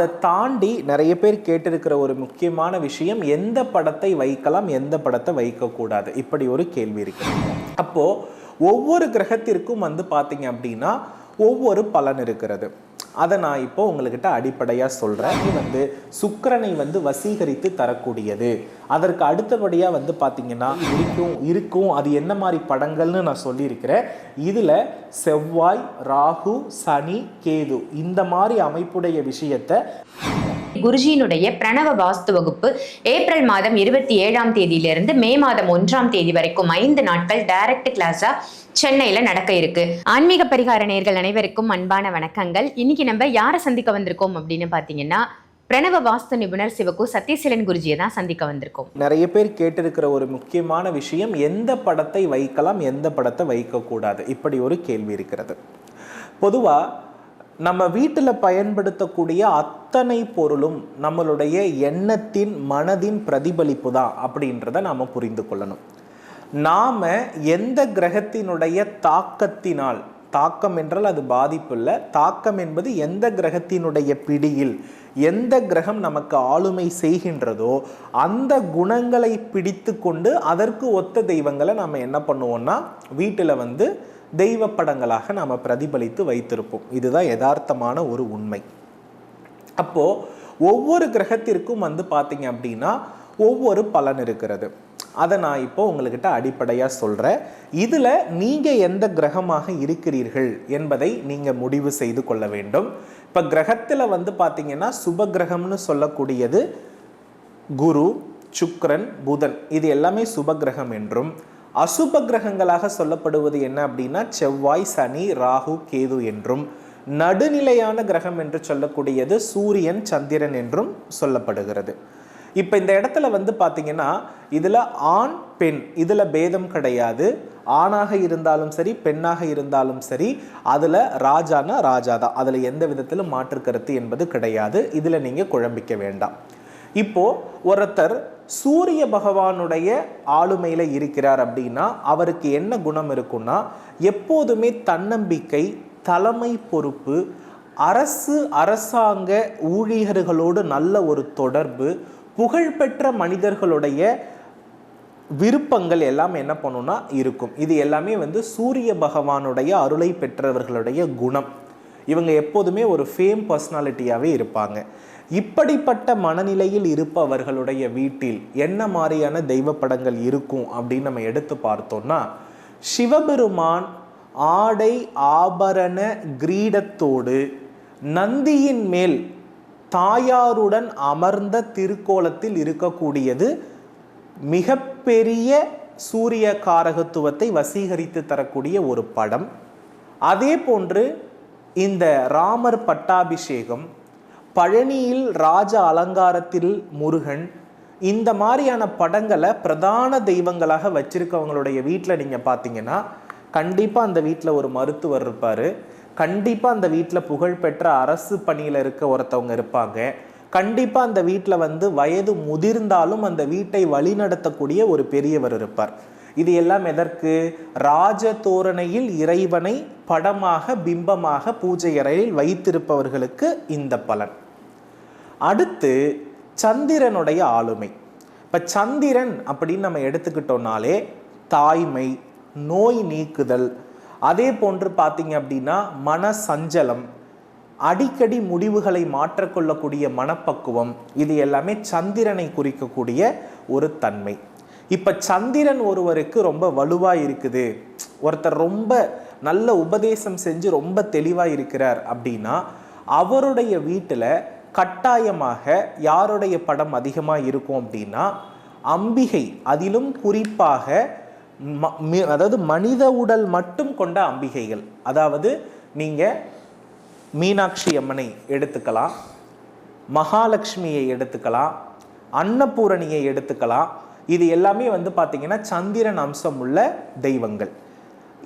அதை தாண்டி நிறைய பேர் கேட்டிருக்கிற ஒரு முக்கியமான விஷயம் எந்த படத்தை வைக்கலாம் எந்த படத்தை வைக்கக்கூடாது? இப்படி ஒரு கேள்வி இருக்கு. அப்போது ஒவ்வொரு கிரகத்திற்கும் வந்து பார்த்தீங்க அப்படின்னா ஒவ்வொரு பலன் இருக்கிறது. அதை நான் இப்போ உங்கள்கிட்ட அடிப்படையாக சொல்கிறேன் இது வந்து சுக்கரனை வந்து வசீகரித்து தரக்கூடியது. அதற்கு அடுத்தபடியாக வந்து பார்த்தீங்கன்னா இருக்கும் இருக்கும். அது என்ன மாதிரி படங்கள்னு நான் சொல்லியிருக்கிறேன். இதில் செவ்வாய் ராகு சனி கேது இந்த மாதிரி அமைப்புடைய விஷயத்தை குருஜியினுடைய பிரணவ வாஸ்து வகுப்பு ஏப்ரல் மாதம் இருபத்தி ஏழாம் தேதியிலிருந்து மே மாதம் ஒன்றாம் தேதி வரைக்கும் ஐந்து நாட்கள் டைரக்ட் கிளாஸா சென்னையில நடக்க இருக்கு. ஆன்மீக பரிகார நேர்கள் அனைவருக்கும் அன்பான வணக்கங்கள். இன்னைக்கு நம்ம யாரை சந்திக்க வந்திருக்கோம் அப்படின்னு பாத்தீங்கன்னா பிரணவ வாஸ்து நிபுணர் சிவகு சத்யசீலன் குருஜியை தான் சந்திக்க வந்திருக்கோம். நிறைய பேர் கேட்டிருக்கிற ஒரு முக்கியமான விஷயம் எந்த படத்தை வைக்கலாம் எந்த படத்தை வைக்கக்கூடாது? இப்படி ஒரு கேள்வி இருக்கிறது. பொதுவாக நம்ம வீட்டில் பயன்படுத்தக்கூடிய அத்தனை பொருளும் நம்மளுடைய எண்ணத்தின் மனதின் பிரதிபலிப்பு தான் அப்படின்றத நாம் புரிந்து கொள்ளணும். நாம் எந்த கிரகத்தினுடைய தாக்கத்தினால் தாக்கம் என்றால் அது பாதிப்பு இல்லை. தாக்கம் என்பது எந்த கிரகத்தினுடைய பிடியில் எந்த கிரகம் நமக்கு ஆளுமை செய்கின்றதோ அந்த குணங்களை பிடித்து கொண்டு அதற்கு ஒத்த தெய்வங்களை நம்ம என்ன பண்ணுவோம்னா வீட்டில் வந்து தெய்வ படங்களாக நாம் பிரதிபலித்து வைத்திருப்போம். இதுதான் யதார்த்தமான ஒரு உண்மை. அப்போது ஒவ்வொரு கிரகத்திற்கும் வந்து பார்த்தீங்க அப்படின்னா ஒவ்வொரு பலன் இருக்கிறது. அதை நான் இப்போ உங்கள்கிட்ட அடிப்படையாக சொல்கிறேன் இதில் நீங்கள் எந்த கிரகமாக இருக்கிறீர்கள் என்பதை நீங்கள் முடிவு செய்து கொள்ள வேண்டும். இப்போ கிரகத்தில் வந்து பார்த்தீங்கன்னா சுப கிரகம்னு சொல்லக்கூடியது குரு சுக்ரன் புதன். இது எல்லாமே சுப கிரகம் என்றும் அசுப கிரகங்களாக சொல்லப்படுவது என்ன அப்படின்னா செவ்வாய் சனி ராகு கேது என்றும். நடுநிலையான கிரகம் என்று சொல்லக்கூடியது சூரியன் சந்திரன் என்றும் சொல்லப்படுகிறது. இப்போ இந்த இடத்துல வந்து பார்த்தீங்கன்னா இதில் ஆண் பெண் இதில் பேதம் கிடையாது. ஆணாக இருந்தாலும் சரி பெண்ணாக இருந்தாலும் சரி அதில் ராஜானா ராஜா தான் அதில் எந்த விதத்திலும் மாற்று கருத்து என்பது கிடையாது. இதில் நீங்கள் குழம்பிக்க வேண்டாம். இப்போ ஒருத்தர் சூரிய பகவானுடைய ஆளுமையில் இருக்கிறார் அப்படின்னா அவருக்கு என்ன குணம் இருக்குன்னா எப்போதுமே தன்னம்பிக்கை தலைமை பொறுப்பு அரசு அரசாங்க ஊழியர்களோடு நல்ல ஒரு தொடர்பு புகழ்பெற்ற மனிதர்களுடைய விருப்பங்கள் எல்லாம் என்ன பண்ணுன்னா இருக்கும். இது எல்லாமே வந்து சூரிய பகவானுடைய அருளை பெற்றவர்களுடைய குணம். இவங்க எப்போதுமே ஒரு ஃபேம் பர்சனாலிட்டியாகவே இருப்பாங்க. இப்படிப்பட்ட மனநிலையில் இருப்பவர்களுடைய வீட்டில் என்ன மாதிரியான தெய்வ படங்கள் இருக்கும் அப்படின்னு நம்ம எடுத்து பார்த்தோம்னா சிவபெருமான் ஆடை ஆபரண கிரீடத்தோடு நந்தியின் மேல் தாயாருடன் அமர்ந்த திருக்கோலத்தில் இருக்கக்கூடியது மிகப்பெரிய சூரிய காரகத்துவத்தை வசீகரித்து தரக்கூடிய ஒரு படம். அதே போன்று இந்த ராமர் பட்டாபிஷேகம் பழனியில் ராஜ அலங்காரத்தில் முருகன் இந்த மாதிரியான படங்களை பிரதான தெய்வங்களாக வச்சிருக்கவங்களுடைய வீட்டில் நீங்கள் பார்த்தீங்கன்னா கண்டிப்பாக அந்த வீட்டில் ஒரு மருத்துவர் இருப்பார். கண்டிப்பாக அந்த வீட்டில் புகழ்பெற்ற அரசு பணியில் இருக்க ஒருத்தவங்க இருப்பாங்க. கண்டிப்பாக அந்த வீட்டில் வந்து வயது முதிர்ந்தாலும் அந்த வீட்டை வழிநடத்தக்கூடிய ஒரு பெரியவர் இருப்பார். இது எல்லாம் எதற்கு? ராஜ தோரணையில் இறைவனை படமாக பிம்பமாக பூஜை அறையில் வைத்திருப்பவர்களுக்கு இந்த பலன். அடுத்து சந்திரனுடைய ஆளுமை. இப்போ சந்திரன் அப்படின்னு நம்ம எடுத்துக்கிட்டோம்னாலே தாய்மை நோய் நீக்குதல் அதே போன்று பார்த்தீங்க அப்படின்னா மன சஞ்சலம் அடிக்கடி முடிவுகளை மாற்றக்கொள்ளக்கூடிய மனப்பக்குவம் இது எல்லாமே சந்திரனை குறிக்கக்கூடிய ஒரு தன்மை. இப்போ சந்திரன் ஒருவருக்கு ரொம்ப வலுவாக இருக்குது. ஒருத்தர் ரொம்ப நல்ல உபதேசம் செஞ்சு ரொம்ப தெளிவாக இருக்கிறார் அப்படின்னா அவருடைய வீட்டில் கட்டாயமாக யாருடைய படம் அதிகமாக இருக்கும் அப்படின்னா அம்பிகை அதிலும் குறிப்பாக ம- மி- அதாவது மனித உடல் மட்டும் கொண்ட அம்பிகைகள். அதாவது நீங்கள் மீனாட்சி அம்மனை எடுத்துக்கலாம் மகாலட்சுமியை எடுத்துக்கலாம் அன்னபூரணியை எடுத்துக்கலாம். இது எல்லாமே வந்து பார்த்திங்கன்னா சந்திரன் அம்சம் உள்ள தெய்வங்கள்.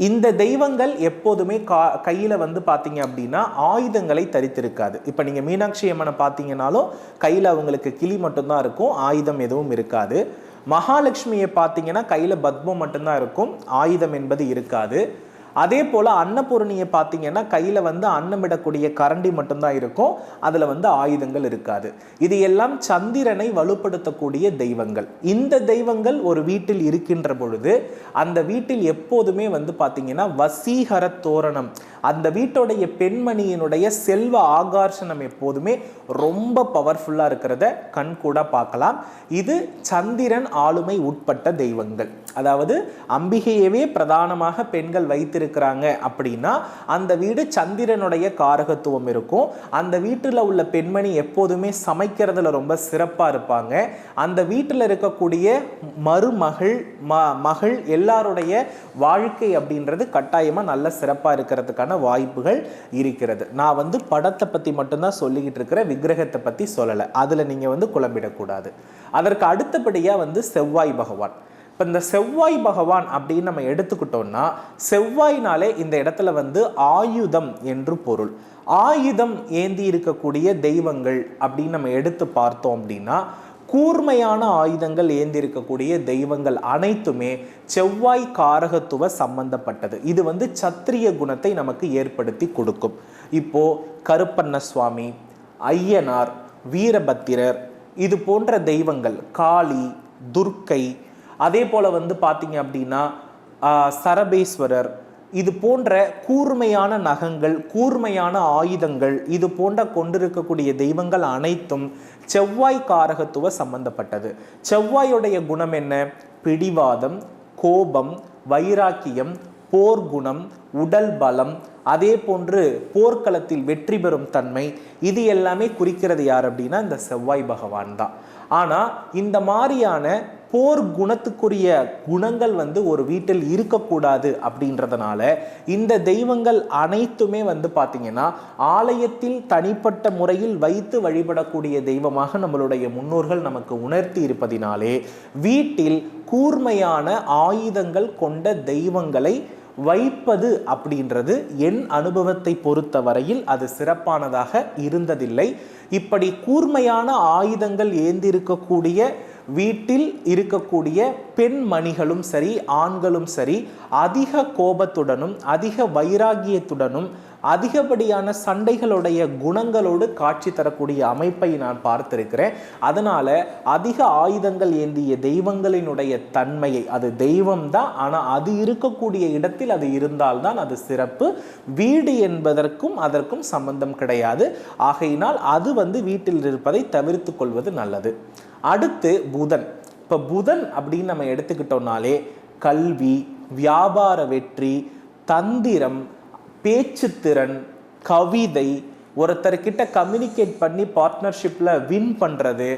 இந்த தெய்வங்கள் எப்போதுமே கா கையில் வந்து பார்த்தீங்க அப்படின்னா ஆயுதங்களை தரித்திருக்காது. இப்போ நீங்கள் மீனாட்சி அம்மனை பார்த்தீங்கன்னாலும் கையில் அவங்களுக்கு கிளி மட்டும்தான் இருக்கும் ஆயுதம் எதுவும் இருக்காது. மகாலட்சுமியை பார்த்தீங்கன்னா கையில் பத்மம் மட்டும்தான் இருக்கும் ஆயுதம் என்பது இருக்காது. அதே போல் அன்னபூரணியை பார்த்தீங்கன்னா கையில் வந்து அன்னமிடக்கூடிய கரண்டி மட்டும்தான் இருக்கும். அதில் வந்து ஆயுதங்கள் இருக்காது. இது எல்லாம் சந்திரனை வலுப்படுத்தக்கூடிய தெய்வங்கள். இந்த தெய்வங்கள் ஒரு வீட்டில் இருக்கின்ற பொழுது அந்த வீட்டில் எப்போதுமே வந்து பார்த்தீங்கன்னா வசீகர தோரணம் அந்த வீட்டுடைய பெண்மணியினுடைய செல்வ ஆகர்ஷணம் எப்போதுமே ரொம்ப பவர்ஃபுல்லாக இருக்கிறத கண் கூட பார்க்கலாம். இது சந்திரன் ஆளுமை உட்பட்ட தெய்வங்கள். அதாவது அம்பிகையவே பிரதானமாக பெண்கள் வைத்திருக்கிறாங்க அப்படின்னா அந்த வீடு சந்திரனுடைய காரகத்துவம் இருக்கும். அந்த வீட்டில் உள்ள பெண்மணி எப்போதுமே சமைக்கிறதுல ரொம்ப சிறப்பாக இருப்பாங்க. அந்த வீட்டில் இருக்கக்கூடிய மருமகள் ம மகள் எல்லாருடைய வாழ்க்கை அப்படின்றது கட்டாயமாக நல்ல சிறப்பாக இருக்கிறதுக்கான வாய்ப்புகள் இருக்கிறது. நான் வந்து படத்தை பற்றி மட்டும்தான் சொல்லிக்கிட்டு இருக்கிற விக்கிரகத்தை பற்றி சொல்லலை. அதில் நீங்கள் வந்து குழம்பிடக்கூடாது. அதற்கு அடுத்தபடியாக வந்து செவ்வாய் பகவான். இப்போ இந்த செவ்வாய் பகவான் அப்படின்னு நம்ம எடுத்துக்கிட்டோம்னா செவ்வாய்னாலே இந்த இடத்துல வந்து ஆயுதம் என்று பொருள். ஆயுதம் ஏந்தி இருக்கக்கூடிய தெய்வங்கள் அப்படின்னு நம்ம எடுத்து பார்த்தோம் அப்படின்னா கூர்மையான ஆயுதங்கள் ஏந்திருக்கக்கூடிய தெய்வங்கள் அனைத்துமே செவ்வாய் காரகத்துவ சம்பந்தப்பட்டது. இது வந்து சத்திரிய குணத்தை நமக்கு ஏற்படுத்தி கொடுக்கும். இப்போ கருப்பண்ண சுவாமி ஐயனார் வீரபத்திரர் இது போன்ற தெய்வங்கள் காளி துர்க்கை அதே போல் வந்து பார்த்தீங்க அப்படின்னா சரபேஸ்வரர் இது போன்ற கூர்மையான நகங்கள் கூர்மையான ஆயுதங்கள் இது போன்ற கொண்டிருக்கக்கூடிய தெய்வங்கள் அனைத்தும் செவ்வாய் காரகத்துவ சம்பந்தப்பட்டது. செவ்வாயுடைய குணம் என்ன? பிடிவாதம் கோபம் வைராக்கியம் போர்க்குணம் உடல் பலம் அதே போன்று போர்க்களத்தில் வெற்றி பெறும் தன்மை. இது எல்லாமே குறிக்கிறது யார் அப்படின்னா இந்த செவ்வாய் பகவான் தான். ஆனால் இந்த மாதிரியான போர் குணத்துக்குரிய குணங்கள் வந்து ஒரு வீட்டில் இருக்கக்கூடாது அப்படின்றதுனால இந்த தெய்வங்கள் அனைத்துமே வந்து பார்த்தீங்கன்னா ஆலயத்தில் தனிப்பட்ட முறையில் வைத்து வழிபடக்கூடிய தெய்வமாக நம்மளுடைய முன்னோர்கள் நமக்கு உணர்த்தி இருப்பதினாலே வீட்டில் கூர்மையான ஆயுதங்கள் கொண்ட தெய்வங்களை வைப்பது அப்படின்றது என் அனுபவத்தை பொறுத்த வரையில் அது சிறப்பானதாக இருந்ததில்லை. இப்படி கூர்மையான ஆயுதங்கள் ஏந்திருக்கக்கூடிய வீட்டில் இருக்கக்கூடிய பெண்மணிகளும் சரி ஆண்களும் சரி அதிக கோபத்துடனும் அதிக வைராகியத்துடனும் அதிகப்படியான சண்டைகளுடைய குணங்களோடு காட்சி தரக்கூடிய அமைப்பை நான் பார்த்திருக்கிறேன். அதனால அதிக ஆயுதங்கள் ஏந்திய தெய்வங்களினுடைய தன்மையை அது தெய்வம் தான் ஆனால் அது இருக்கக்கூடிய இடத்தில் அது இருந்தால்தான் அது சிறப்பு. வீடு என்பதற்கும் அதற்கும் சம்பந்தம் கிடையாது. ஆகையினால் அது வந்து வீட்டில் இருப்பதை தவிர்த்து கொள்வது நல்லது. அடுத்து புதன். இப்போ புதன் அப்படின்னு நம்ம எடுத்துக்கிட்டோம்னாலே கல்வி வியாபார வெற்றி தந்திரம் பேச்சுத்திறன் கவிதை ஒருத்தர்கிட்ட கம்யூனிகேட் பண்ணி பார்ட்னர்ஷிப்பில் வின் பண்ணுறது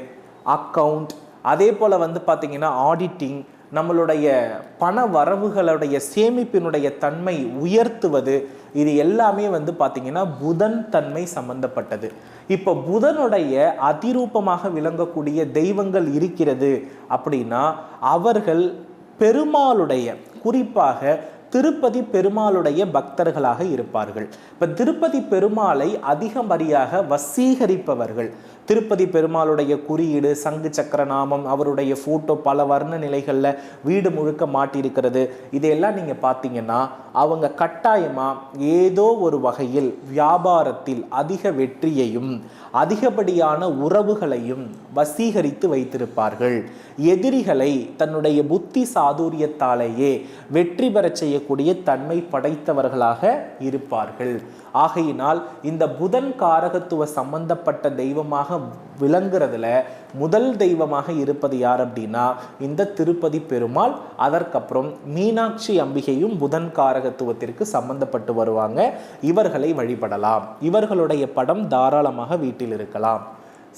அக்கவுண்ட் அதே போல் வந்து பார்த்திங்கன்னா ஆடிட்டிங் நம்மளுடைய பண வரவுகளுடைய சேமிப்பினுடைய தன்மை உயர்த்துவது இது எல்லாமே வந்து பார்த்திங்கன்னா புதன் தன்மை சம்பந்தப்பட்டது. இப்போ புதனுடைய அதிரூபமாக விளங்கக்கூடிய தெய்வங்கள் இருக்கிறது அப்படின்னா அவர்கள் பெருமாளுடைய குறிப்பாக திருப்பதி பெருமாளுடைய பக்தர்களாக இருப்பார்கள். இப்போ திருப்பதி பெருமாளை அதிகமறியாக வசீகரிப்பவர்கள் திருப்பதி பெருமாளுடைய குறியீடு சங்கு சக்கர நாமம் அவருடைய ஃபோட்டோ பல வர்ண நிலைகளில் வீடு முழுக்க மாட்டியிருக்கிறது. இதையெல்லாம் நீங்கள் பார்த்தீங்கன்னா அவங்க கட்டாயமாக ஏதோ ஒரு வகையில் வியாபாரத்தில் அதிக வெற்றியையும் அதிகப்படியான உறவுகளையும் வசீகரித்து வைத்திருப்பார்கள். எதிரிகளை தன்னுடைய புத்தி சாதுரியத்தாலேயே வெற்றி பெறச் செய்யக்கூடிய தன்மை படைத்தவர்களாக இருப்பார்கள். ஆகையினால் இந்த புதன் காரகத்துவ சம்பந்தப்பட்ட தெய்வமாக விளங்குறதுல முதல் தெய்வமாக இருப்பது யார் அப்படின்னா இந்த திருப்பதி பெருமாள் அதற்கப்புறம் மீனாட்சி அம்பிகையும் புதன் காரகத்துவத்திற்கு சம்பந்தப்பட்டு வருவாங்க. இவர்களை வழிபடலாம். இவர்களுடைய படம் தாராளமாக வீட்டில் இருக்கலாம்.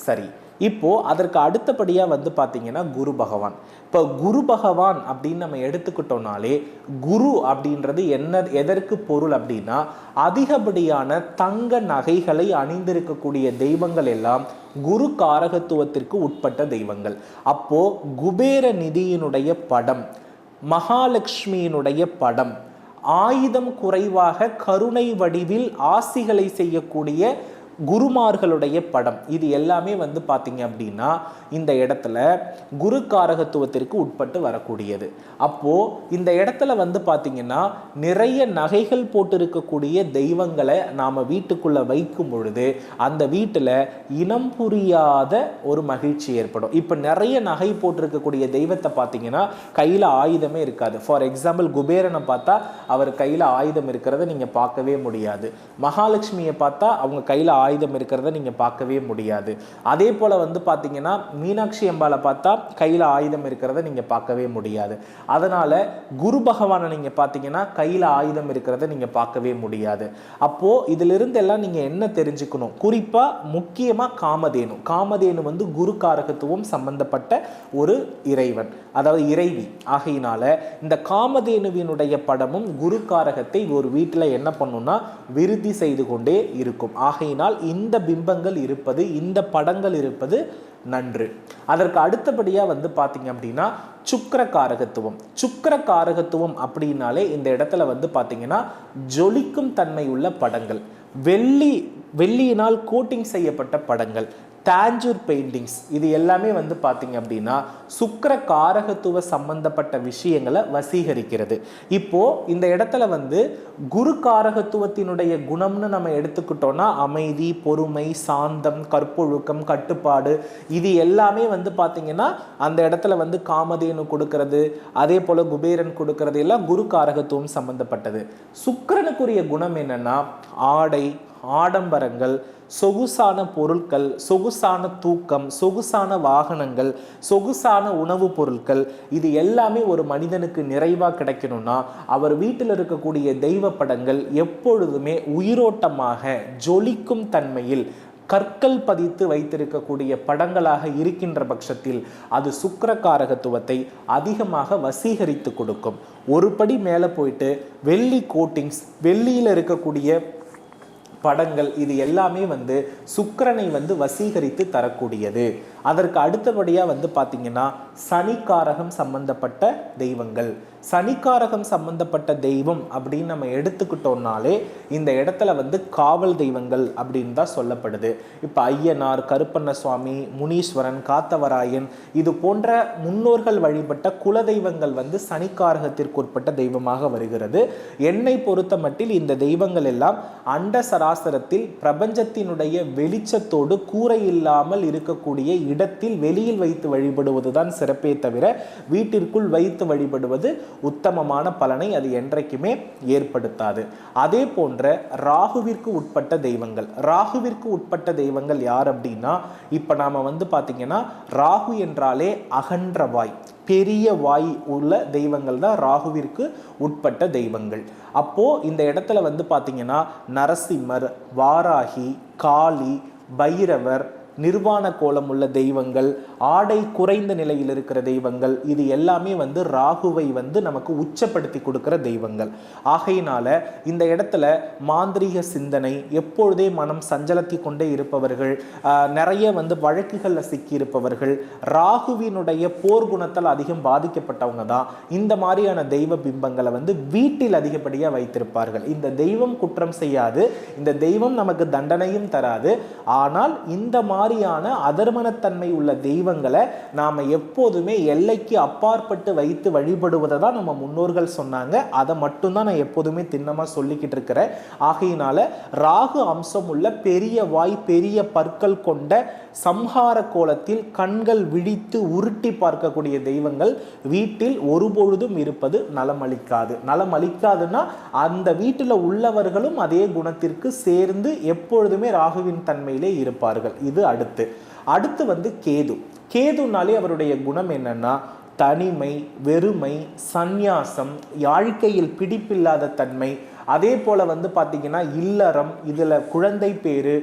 சரி இப்போ அதற்கு அடுத்தபடியா வந்து பார்த்தீங்கன்னா குரு பகவான். இப்போ குரு பகவான் அப்படின்னு நம்ம எடுத்துக்கிட்டோம்னாலே குரு அப்படின்றது என்ன எதற்கு பொருள் அப்படின்னா அதிகப்படியான தங்க நகைகளை அணிந்திருக்கக்கூடிய தெய்வங்கள் எல்லாம் குரு காரகத்துவத்திற்கு உட்பட்ட தெய்வங்கள். அப்போ குபேர நிதியினுடைய படம் மகாலட்சுமியினுடைய படம் ஆயுதம் குறைவாக கருணை வடிவில் ஆசிகளை செய்யக்கூடிய குருமார்களுடைய படம். இது எல்லாமே வந்து பார்த்தீங்க அப்படின்னா இந்த இடத்துல குரு காரகத்துவத்திற்கு உட்பட்டு வரக்கூடியது. அப்போ இந்த இடத்துல வந்து பார்த்தீங்கன்னா நிறைய நகைகள் போட்டிருக்கக்கூடிய தெய்வங்களை நாம் வீட்டுக்குள்ளே வைக்கும் பொழுது அந்த வீட்டில் இனம் புரியாத ஒரு மகிழ்ச்சி ஏற்படும். இப்போ நிறைய நகை போட்டிருக்கக்கூடிய தெய்வத்தை பார்த்தீங்கன்னா கையில் ஆயுதமே இருக்காது. ஃபார் எக்ஸாம்பிள் குபேரனை பார்த்தா அவர் கையில் ஆயுதம் இருக்கிறத நீங்கள் பார்க்கவே முடியாது. மகாலட்சுமியை பார்த்தா அவங்க கையில் ஆயுதம் இருக்கிறத நீங்கள் பார்க்கவே முடியாது. அதே போல் வந்து பார்த்தீங்கன்னா மீனாட்சி அம்பாவை பார்த்தா கையில் ஆயுதம் இருக்கிறத நீங்கள் பார்க்கவே முடியாது. அதனால் குரு பகவானை நீங்கள் பார்த்தீங்கன்னா கையில் ஆயுதம் இருக்கிறத நீங்கள் பார்க்கவே முடியாது. அப்போது இதிலிருந்து எல்லாம் நீங்கள் என்ன தெரிஞ்சுக்கணும்? குறிப்பாக முக்கியமாக காமதேனு. காமதேனு வந்து குரு காரகத்துவம் சம்பந்தப்பட்ட ஒரு இறைவன். அதாவது இறைவி. ஆகையினால இந்த காமதேனுவினுடைய படமும் குரு காரகத்தை ஒரு வீட்டில் என்ன பண்ணும்னா விருத்தி செய்து கொண்டே இருக்கும். ஆகையினால் இந்த பிம்பங்கள் இருப்பது இந்த படங்கள் இருப்பது நன்று. அதற்கு அடுத்தபடியாக வந்து பார்த்தீங்க அப்படின்னா சுக்கர காரகத்துவம் சுக்கர காரகத்துவம் அப்படின்னாலே இந்த இடத்துல வந்து பார்த்தீங்கன்னா ஜொலிக்கும் தன்மை உள்ள படங்கள். வெள்ளி வெள்ளியினால் கோட்டிங் செய்யப்பட்ட படங்கள். தாஞ்சூர் பெயிண்டிங்ஸ் இது எல்லாமே வந்து பார்த்தீங்க அப்படின்னா சுக்கர காரகத்துவ சம்பந்தப்பட்ட விஷயங்களை வசீகரிக்கிறது. இப்போ இந்த இடத்துல வந்து குரு காரகத்துவத்தினுடைய குணம்னு நம்ம எடுத்துக்கிட்டோம்னா அமைதி பொறுமை சாந்தம் கற்பொழுக்கம் கட்டுப்பாடு இது எல்லாமே வந்து பார்த்தீங்கன்னா அந்த இடத்துல வந்து காமதேனு கொடுக்கறது அதே போல குபேரன் கொடுக்கறது எல்லாம் குரு காரகத்துவம் சம்பந்தப்பட்டது. சுக்கரனுக்குரிய குணம் என்னன்னா ஆடை ஆடம்பரங்கள் சொகுசான பொருட்கள் சொகுசான தூக்கம் சொகுசான வாகனங்கள் சொகுசான உணவுப் பொருட்கள் இது எல்லாமே ஒரு மனிதனுக்கு நிறைவாக கிடைக்கணும்னா அவர் வீட்டில் இருக்கக்கூடிய தெய்வ படங்கள் எப்பொழுதுமே உயிரோட்டமாக ஜொலிக்கும் தன்மையில் கற்கள் பதித்து வைத்திருக்கக்கூடிய படங்களாக இருக்கின்ற பட்சத்தில் அது சுக்கரகாரகத்துவத்தை அதிகமாக வசீகரித்து கொடுக்கும். ஒரு படி மேலே போயிட்டு வெள்ளி கோட்டிங்ஸ் வெள்ளியில் இருக்கக்கூடிய படங்கள் இது எல்லாமே வந்து சுக்கரனை வந்து வசீகரித்து தரக்கூடியது. அதற்கு அடுத்தபடியாக வந்து பார்த்தீங்கன்னா சனிக்காரகம் சம்பந்தப்பட்ட தெய்வங்கள். சனிக்காரகம் சம்பந்தப்பட்ட தெய்வம் அப்படின்னு நம்ம எடுத்துக்கிட்டோம்னாலே இந்த இடத்துல வந்து காவல் தெய்வங்கள் அப்படின்னு தான் சொல்லப்படுது. இப்போ ஐயனார் கருப்பண்ண சுவாமி முனீஸ்வரன் காத்தவராயன் இது போன்ற முன்னோர்கள் வழிபட்ட குல தெய்வங்கள் வந்து சனிக்காரகத்திற்கு உட்பட்ட தெய்வமாக வருகிறது. என்னை பொறுத்த மட்டில் இந்த தெய்வங்கள் எல்லாம் அண்ட சராசரத்தில் பிரபஞ்சத்தினுடைய வெளிச்சத்தோடு கூரை இல்லாமல் இருக்கக்கூடிய இடத்தில் வெளியில் வைத்து வழிபடுவதுதான் சிறப்பே தவிர வீட்டிற்குள் வைத்து வழிபடுவது உத்தமமான பலனை அது என்றைக்குமே ஏற்படுத்தாது. அதே போன்ற ராகுவிற்கு உட்பட்ட தெய்வங்கள். ராகுவிற்கு உட்பட்ட தெய்வங்கள் யார் அப்படின்னா இப்போ நாம் வந்து பார்த்திங்கன்னா ராகு என்றாலே அகன்ற வாய். பெரிய வாய் உள்ள தெய்வங்கள் தான் ராகுவிற்கு உட்பட்ட தெய்வங்கள். அப்போது இந்த இடத்துல வந்து பார்த்திங்கன்னா நரசிம்மர் வாராகி காளி பைரவர் நிர்வாண கோலம் உள்ள தெய்வங்கள் ஆடை குறைந்த நிலையில் இருக்கிற தெய்வங்கள் இது எல்லாமே வந்து ராகுவை வந்து நமக்கு உச்சப்படுத்தி கொடுக்கிற தெய்வங்கள். ஆகையினால இந்த இடத்துல மாந்திரீக சிந்தனை எப்பொழுதே மனம் சஞ்சலத்தி கொண்டே இருப்பவர்கள் நிறைய வந்து வழக்குகளில் சிக்கி இருப்பவர்கள் ராகுவினுடைய போர் குணத்தால் அதிகம் பாதிக்கப்பட்டவங்க தான். இந்த மாதிரியான தெய்வ பிம்பங்களை வந்து வீட்டில் அதிகப்படியாக வைத்திருப்பார்கள். இந்த தெய்வம் குற்றம் செய்யாது இந்த தெய்வம் நமக்கு தண்டனையும் தராது. ஆனால் இந்த மாதிரியான அதர்மனத்தன்மை உள்ள தெய்வங்களை நாம் எப்போதுமே எல்லைக்கு அப்பாற்பட்டு வைத்து வழிபடுவதை தான் நம்ம முன்னோர்கள் சொன்னாங்க. அதை மட்டும்தான் நான் எப்போதுமே திண்ணமாக சொல்லிக்கிட்டு இருக்கிறேன். ஆகையினால ராகு அம்சம் உள்ள பெரிய வாய் பெரிய பற்கள் கொண்ட சம்ஹார கோலத்தில் கண்கள் விழித்து உருட்டி பார்க்கக்கூடிய தெய்வங்கள் வீட்டில் ஒருபொழுதும் இருப்பது நலமளிக்காது. நலமளிக்காதுன்னா அந்த வீட்டில் உள்ளவர்களும் அதே குணத்திற்கு சேர்ந்து எப்பொழுதுமே ராகுவின் தன்மையிலே இருப்பார்கள். இது அடுத்து. அடுத்து வந்து கேது. கேதுனாலே அவருடைய குணம் என்னன்னா தனிமை வெறுமை சந்நியாசம் வாழ்க்கையில் பிடிப்பில்லாத தன்மை. அதே போல் வந்து பார்த்தீங்கன்னா இல்லறம் இதில் குழந்தை பேரு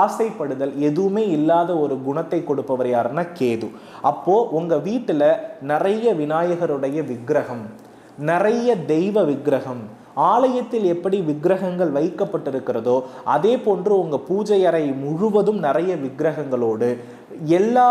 ஆசைப்படுதல் எதுவுமே இல்லாத ஒரு குணத்தை கொடுப்பவர் யாருன்னா கேது. அப்போது உங்கள் வீட்டில் நிறைய விநாயகருடைய விக்கிரகம் நிறைய தெய்வ விக்கிரகம் ஆலயத்தில் எப்படி விக்கிரகங்கள் வைக்கப்பட்டிருக்கிறதோ அதே போன்று உங்கள் பூஜை அறை முழுவதும் நிறைய விக்கிரகங்களோடு எல்லா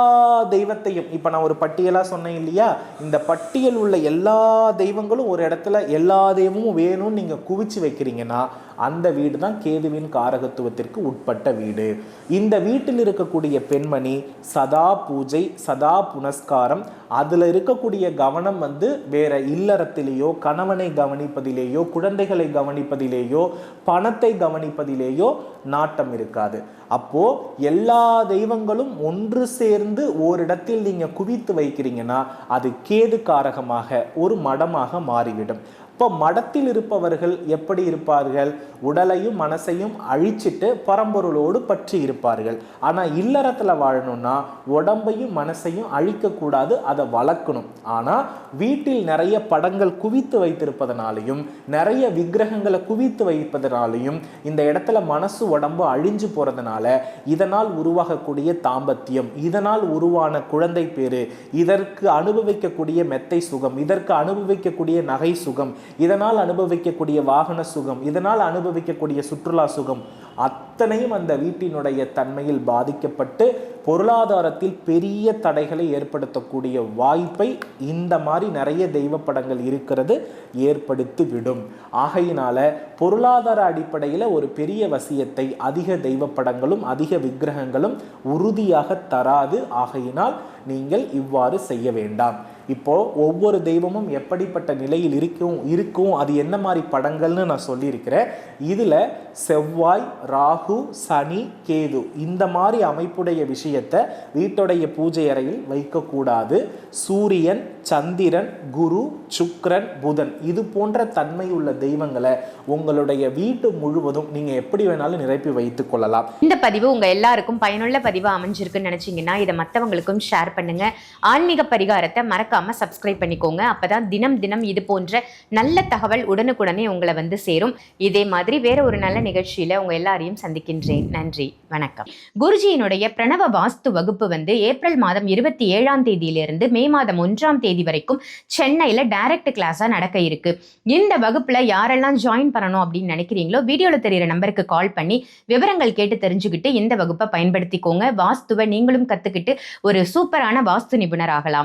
தெய்வத்தையும் இப்போ நான் ஒரு பட்டியலாக சொன்னேன் இல்லையா? இந்த பட்டியல் உள்ள எல்லா தெய்வங்களும் ஒரு இடத்துல எல்லா தெய்வமும் வேணும்னு நீங்கள் குவிச்சு வைக்கிறீங்கன்னா அந்த வீடு தான் கேதுவின் காரகத்துவத்திற்கு உட்பட்ட வீடு. இந்த வீட்டில் இருக்கக்கூடிய பெண்மணி சதா பூஜை சதா புனஸ்காரம் அதில் இருக்கக்கூடிய கவனம் வந்து வேற இல்லறத்திலேயோ கணவனை கவனிப்பதிலேயோ குழந்தைகளை கவனிப்பதிலேயோ பணத்தை கவனிப்பதிலேயோ நாட்டம் இருக்காது. அப்போ எல்லா தெய்வங்களும் ஒன்று சேர்ந்து ஓரிடத்தில் நீங்க குவித்து வைக்கிறீங்கன்னா அது கேது காரகமாக ஒரு மடமாக மாறிவிடும். இப்போ மடத்தில் இருப்பவர்கள் எப்படி இருப்பார்கள்? உடலையும் மனசையும் அழிச்சிட்டு பரம்பொருளோடு பற்றி இருப்பார்கள். ஆனால் இல்லறத்தில் வாழணும்னா உடம்பையும் மனசையும் அழிக்கக்கூடாது அதை வளர்க்கணும். ஆனால் வீட்டில் நிறைய படங்கள் குவித்து வைத்திருப்பதனாலையும் நிறைய விக்கிரகங்களை குவித்து வைப்பதனாலையும் இந்த இடத்துல மனசு உடம்பு அழிஞ்சு போகிறதுனால இதனால் உருவாகக்கூடிய தாம்பத்தியம் இதனால் உருவான குழந்தை பேரு இதற்கு அனுபவிக்கக்கூடிய மெத்தை சுகம் இதற்கு அனுபவிக்கக்கூடிய நகை சுகம் இதனால் அனுபவிக்கக்கூடிய வாகன சுகம் இதனால் அனுபவிக்கக்கூடிய சுற்றுலா சுகம் அத்தனையும் அந்த வீட்டினுடைய தன்மையில் பாதிக்கப்பட்டு பொருளாதாரத்தில் பெரிய தடைகளை ஏற்படுத்தக்கூடிய வாய்ப்பை இந்த மாதிரி நிறைய தெய்வ படங்கள் இருக்கிறது ஏற்படுத்தி விடும் ஆகையினால பொருளாதார அடிப்படையில் ஒரு பெரிய வசியத்தை அதிக தெய்வ படங்களும் அதிக விக்கிரகங்களும் உறுதியாக தராது. ஆகையினால் நீங்கள் இவ்வாறு செய்ய வேண்டாம். இப்போது ஒவ்வொரு தெய்வமும் எப்படிப்பட்ட நிலையில் இருக்கும் இருக்கும் அது என்ன மாதிரி படங்கள்னு நான் சொல்லியிருக்கிறேன். இதில் செவ்வாய் ராகு சனி கேது இந்த மாதிரி அமைப்புடைய விஷயத்தை வீட்டுடைய பூஜை அறையில் வைக்கக்கூடாது. சூரியன் சந்திரன் குரு சுக்ரன் புதன். இது போன்ற தன்மை உள்ள தெய்வங்களை உங்களுடைய வீட்டு முழுவதும் நீங்கள் எப்படி வேணாலும் நிரப்பி வைத்துக் கொள்ளலாம். இந்த பதிவு உங்க எல்லாருக்கும் பயனுள்ள பதிவாக அமைஞ்சிருக்குன்னு நினைச்சீங்கன்னா இதை மற்றவங்களுக்கும் ஷேர் பண்ணுங்க. ஆன்மீக பரிகாரத்தை மறக்காம சப்ஸ்கிரைப் பண்ணிக்கோங்க. அப்பதான் தினம் தினம் இது போன்ற நல்ல தகவல் உடனுக்குடனே உங்களை வந்து சேரும். இதே மாதிரி வேற ஒரு நல்ல நிகழ்ச்சியில உங்க எல்லாரையும் சந்திக்கின்றேன். நன்றி. வணக்கம். குருஜியினுடைய பிரணவ வாஸ்து வகுப்பு வந்து ஏப்ரல் மாதம் இருபத்தி ஏழாம் தேதியிலிருந்து மே மாதம் ஒன்றாம் தேதி வரைக்கும் சென்னையில் டைரக்ட் கிளாஸா நடக்க இருக்கு. இந்த வகுப்புல யாரெல்லாம் ஜாயின் பண்ணணும் அப்படின்னு நினைக்கிறீங்களோ வீடியோல தெரிகிற நம்பருக்கு கால் பண்ணி விவரங்கள் கேட்டு தெரிஞ்சுக்கிட்டு இந்த வகுப்பை பயன்படுத்திக்கோங்க. வாஸ்துவை நீங்களும் கத்துக்கிட்டு ஒரு சூப்பரான வாஸ்து நிபுணர் ஆகலாம்